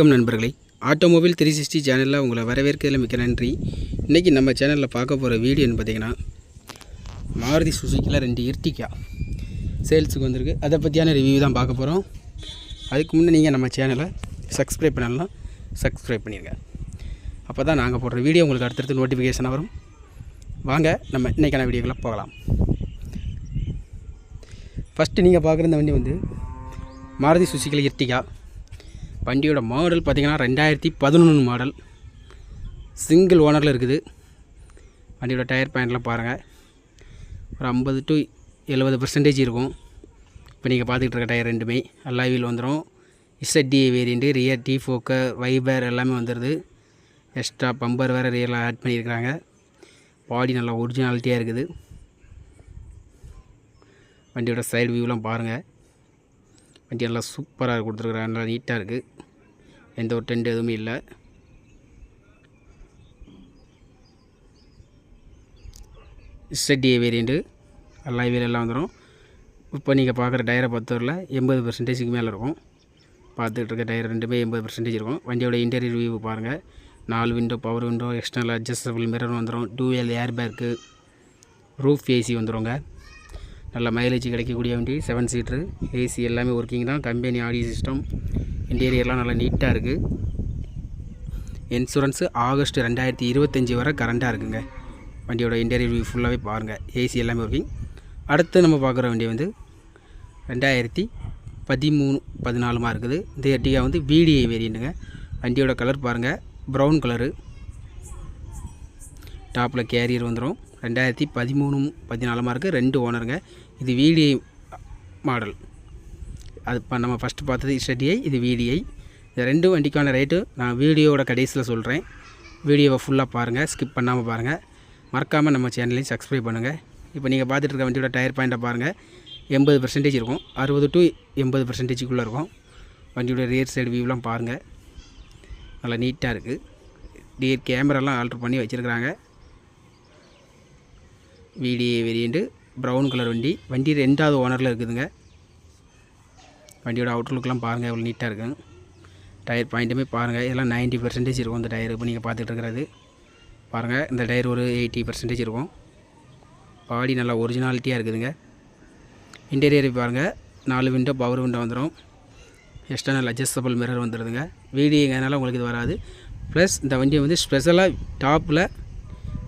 வணக்கம் நண்பர்களே. Automobile three sixty சேனலில் உங்களை வரவேற்கிறதுல மிக்க நன்றி. இன்றைக்கி நம்ம சேனலில் பார்க்க போகிற வீடியோன்னு பார்த்தீங்கன்னா மாருதி சுசுக்கியில் ரெண்டு இர்டிகா சேல்ஸுக்கு வந்திருக்கு. அதை பற்றியான ரிவ்யூ தான் பார்க்க போகிறோம் அதுக்கு முன்னே நீங்கள் நம்ம சேனலை சப்ஸ்கிரைப் பண்ணலாம் சப்ஸ்கிரைப் பண்ணிடுங்க அப்போ தான் நாங்கள் போடுற வீடியோ உங்களுக்கு அடுத்தடுத்து நோட்டிஃபிகேஷன் வரும். வாங்க நம்ம இன்றைக்கான வீடியோக்குள்ளே போகலாம். ஃபஸ்ட்டு நீங்கள் பார்க்குற இந்த வண்டி வந்து மாருதி சுசுக்கியில் இர்டிகா வண்டியோட மாடல் பார்த்தீங்கன்னா ரெண்டாயிரத்தி பதினொன்று மாடல் சிங்கிள் ஓனரில் இருக்குது. வண்டியோட டயர் பாயிண்ட்லாம் பாருங்கள் ஒரு ஐம்பது டு எழுபது பர்சன்டேஜ் இருக்கும். இப்போ நீங்கள் பார்த்துக்கிட்டு இருக்க டயர் ரெண்டுமே. எல்லா வீல் வந்துடும் ZT variant rear defogger wiper எல்லாமே வந்துடுது எக்ஸ்ட்ரா பம்பர் வேறு ரியலாக ஆட் பண்ணியிருக்கிறாங்க. பாடி நல்லா ஒரிஜினாலிட்டியாக இருக்குது. வண்டியோட சைடு வியூலாம் பாருங்கள் வண்டி நல்லா சூப்பராக கொடுத்துருக்குறாங்க. நல்லா நீட்டாக இருக்குது எந்த ஒரு டென்ட் எதுவுமே இல்லை. இசட்டிஏ வேரியண்ட்டு எல்லாம் வீல் எல்லாம் வந்துடும் இப்போ நீங்கள் பார்க்குற டயரை பொறுத்தவரையில் எண்பது பர்சன்டேஜுக்கு மேலே இருக்கும். பார்த்துட்டு இருக்க டயர் ரெண்டுமே எண்பது பர்சன்டேஜ் இருக்கும். வண்டியோட இன்டீரியர் வியூ பாருங்கள் நாலு window power window external adjustable mirror வந்துடும் dual air bag roof AC வந்துடுங்க நல்ல மைலேஜ் கிடைக்கக்கூடிய வண்டி செவன் சீட்ரு ஏசி எல்லாமே ஒர்க்கிங் தான். கம்பெனி ஆடியோ சிஸ்டம் இன்டீரியர்லாம் நல்லா நீட்டாக இருக்குது இன்சூரன்ஸு ஆகஸ்ட் ரெண்டாயிரத்தி இருபத்தஞ்சி வரை கரண்ட்டாக இருக்குங்க. வண்டியோட இன்டீரியர் வியூ ஃபுல்லாகவே பாருங்கள் ஏசி எல்லாமே ஒர்க்கிங் அடுத்து நம்ம பார்க்குற வண்டி வந்து ரெண்டாயிரத்தி பதிமூணு பதினாலுமா இருக்குது. இந்த எர்டிகா வந்து விடிஐ வேரியண்ட்டுங்க வண்டியோட கலர் பாருங்கள் ப்ரௌன் கலரு டாப்பில் கேரியர் வந்துடும் ரெண்டாயிரத்தி பதிமூணு பதினாலுமா இருக்குது ரெண்டு ஓனருங்க இது விடிஐ மாடல் அது இப்போ நம்ம ஃபஸ்ட்டு பார்த்தது ஸ்டடிஐ இது விடிஐ இந்த ரெண்டு வண்டிக்கான ரேட்டு நான் வீடியோவோட கடைசியில் சொல்கிறேன் வீடியோவை ஃபுல்லாக பாருங்கள் ஸ்கிப் பண்ணாமல் பாருங்கள் மறக்காமல் நம்ம சேனலையும் சப்ஸ்கிரைப் பண்ணுங்கள் இப்போ நீங்கள் பார்த்துட்டு இருக்க வண்டியோட டயர் பாயிண்ட்டை பாருங்கள் எண்பது பர்சன்டேஜ் இருக்கும். அறுபது டு எண்பது பர்சன்டேஜுக்குள்ளே இருக்கும். வண்டியோட ரியர் சைடு வியூலாம் பாருங்கள் நல்லா நீட்டாக இருக்குது ரியர் கேமராலாம் ஆல்ட்ரு பண்ணி வச்சுருக்குறாங்க. விடிஏ வேரியண்ட்டு ப்ரௌன் கலர் வண்டி. வண்டி ரெண்டாவது ஓனரில் இருக்குதுங்க. வண்டியோட அவுட்லுக்கெலாம் பாருங்கள் எவ்வளோ நீட்டாக இருக்குங்க டயர் பாயிண்ட்டுமே பாருங்கள் இதெல்லாம் நைன்ட்டி பர்சன்டேஜ் இருக்கும் இந்த டயர் இப்போ நீங்கள் பார்த்துட்டு இருக்கிறது. பாருங்கள் இந்த டயர் ஒரு எயிட்டி பர்சன்டேஜ் இருக்கும். பாடி நல்லா ஒரிஜினாலிட்டியாக இருக்குதுங்க. இன்டீரியர் பாருங்கள் நாலு விண்டோ பவர் விண்டோ வந்துடும் எக்ஸ்டர்னல் அட்ஜஸ்டபிள் மிரர் வந்துடுதுங்க வீடியோங்கிறதுனால உங்களுக்கு இது வராது. ப்ளஸ் இந்த வண்டியை வந்து ஸ்பெஷலாக டாப்பில்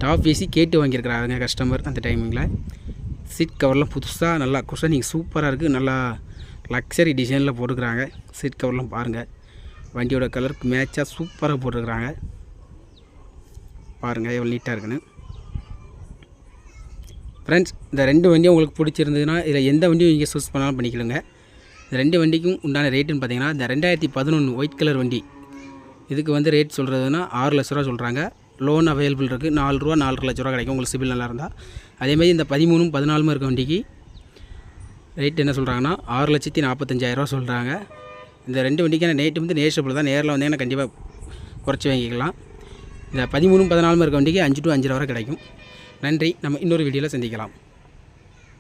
டாப் ஏசி கேட்டு வாங்கியிருக்கிறாங்க கஸ்டமர் அந்த டைமிங்கில் சீட் கவர்லாம் புதுசாக நல்லா குஷனிங் சூப்பராக இருக்குது நல்லா லக்ஸரி டிசைனில் போட்டுக்கிறாங்க சீட் கவர்லாம் பாருங்கள் வண்டியோட கலருக்கு மேட்சாக சூப்பராக போட்டுருக்குறாங்க. பாருங்கள் எவ்வளோ நீட்டாக இருக்குன்னு. ஃப்ரெண்ட்ஸ் இந்த ரெண்டு வண்டியும் உங்களுக்கு பிடிச்சிருந்ததுன்னா இதில் எந்த வண்டியும் நீங்கள் சூஸ் பண்ணாலும் பண்ணிக்கலுங்க இந்த ரெண்டு வண்டிக்கும் உண்டான ரேட்டுன்னு பார்த்தீங்கன்னா இந்த ரெண்டாயிரத்தி பதினொன்று ஒயிட் கலர் வண்டி. இதுக்கு வந்து ரேட் சொல்கிறதுனா ஆறு லட்ச ரூபா சொல்கிறாங்க லோன் அவைலபிள் இருக்குது நாலு ரூபா நாலரை லட்ச ரூபா கிடைக்கும் உங்களுக்கு சிபில் நல்லா இருந்தால் அதேமாதிரி இந்த பதிமூணும் பதினாலும் இருக்க வண்டிக்கு ரேட் என்ன சொல்கிறாங்கன்னா ஆறு லட்சத்தி நாற்பத்தஞ்சாயிரரூவா சொல்கிறாங்க இந்த ரெண்டு வண்டிக்கான ரேட்டு வந்து நேஷபிள் தான் நேரில் வந்தீங்கன்னா கண்டிப்பாக குறைச்சி வாங்கிக்கலாம். இந்த பதிமூணும் பதினாலும் இருக்க வண்டிக்கு அஞ்சு டு அஞ்சரை வரை கிடைக்கும். நன்றி. நம்ம இன்னொரு வீடியோவில் சந்திக்கலாம்.